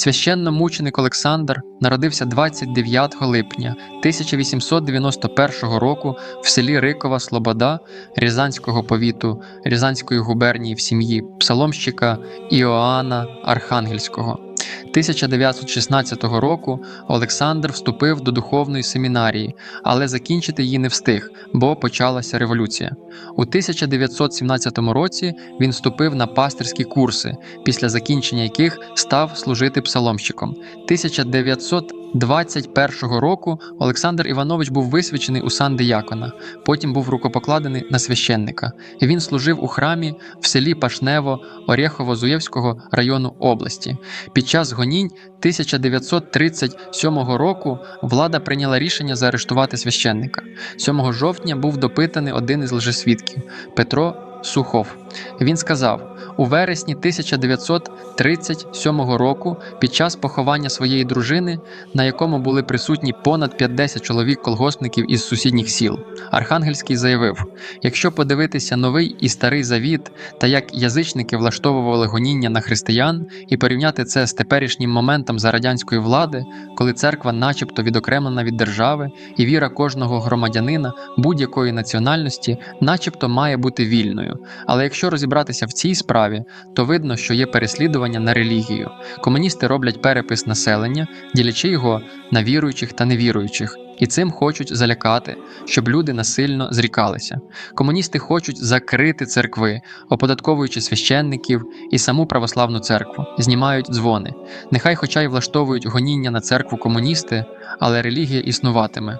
Священномученик Олександр народився 29 липня 1891 року в селі Рикова Слобода Рязанського повіту Рязанської губернії в сім'ї псаломщика Іоанна Архангельського. 1916 року Олександр вступив до духовної семінарії, але закінчити її не встиг, бо почалася революція. У 1917 році він вступив на пастирські курси, після закінчення яких став служити псаломщиком. 1921 року Олександр Іванович був висвячений у сан диякона, потім був рукопокладений на священника. Він служив у храмі в селі Пашнево Орєхово-Зуєвського району області. Під час гонінь 1937 року влада прийняла рішення заарештувати священника. 7 жовтня був допитаний один із лжесвідків Петро Сухов. Він сказав: у вересні 1937 року, під час поховання своєї дружини, на якому були присутні понад 50 чоловік колгоспників із сусідніх сіл, Архангельський заявив: якщо подивитися новий і старий завіт, та як язичники влаштовували гоніння на християн, і порівняти це з теперішнім моментом за радянської влади, коли церква, начебто, відокремлена від держави, і віра кожного громадянина будь-якої національності, начебто, має бути вільною. Але якщо розібратися в цій справі, то видно, що є переслідування на релігію. Комуністи роблять перепис населення, ділячи його на віруючих та невіруючих. І цим хочуть залякати, щоб люди насильно зрікалися. Комуністи хочуть закрити церкви, оподатковуючи священників і саму православну церкву, знімають дзвони. Нехай, хоча й влаштовують гоніння на церкву комуністи, але релігія існуватиме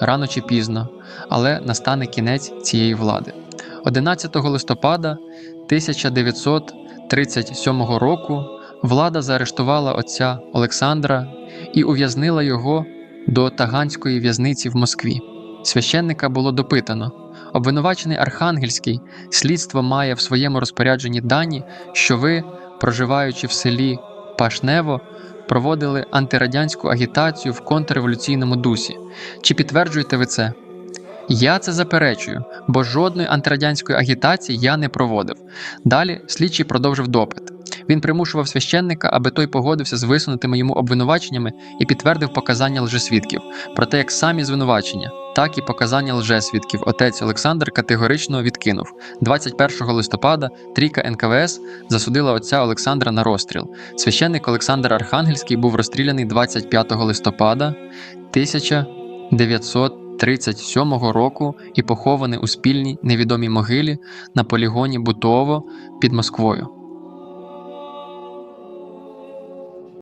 рано чи пізно, але настане кінець цієї влади. 11 листопада 1937 року влада заарештувала отця Олександра і ув'язнила його до Таганської в'язниці в Москві. Священника було допитано. Обвинувачений Архангельський слідство має в своєму розпорядженні дані, що ви, проживаючи в селі Пашнево, проводили антирадянську агітацію в контрреволюційному дусі. Чи підтверджуєте ви це? Я це заперечую, бо жодної антирадянської агітації я не проводив. Далі слідчий продовжив допит. Він примушував священника, аби той погодився з висунутими йому обвинуваченнями і підтвердив показання лжесвідків. Проте як самі звинувачення, так і показання лжесвідків отець Олександр категорично відкинув. 21 листопада трійка НКВС засудила отця Олександра на розстріл. Священник Олександр Архангельський був розстріляний 25 листопада 1900 37 року і похований у спільній невідомій могилі на полігоні Бутово під Москвою.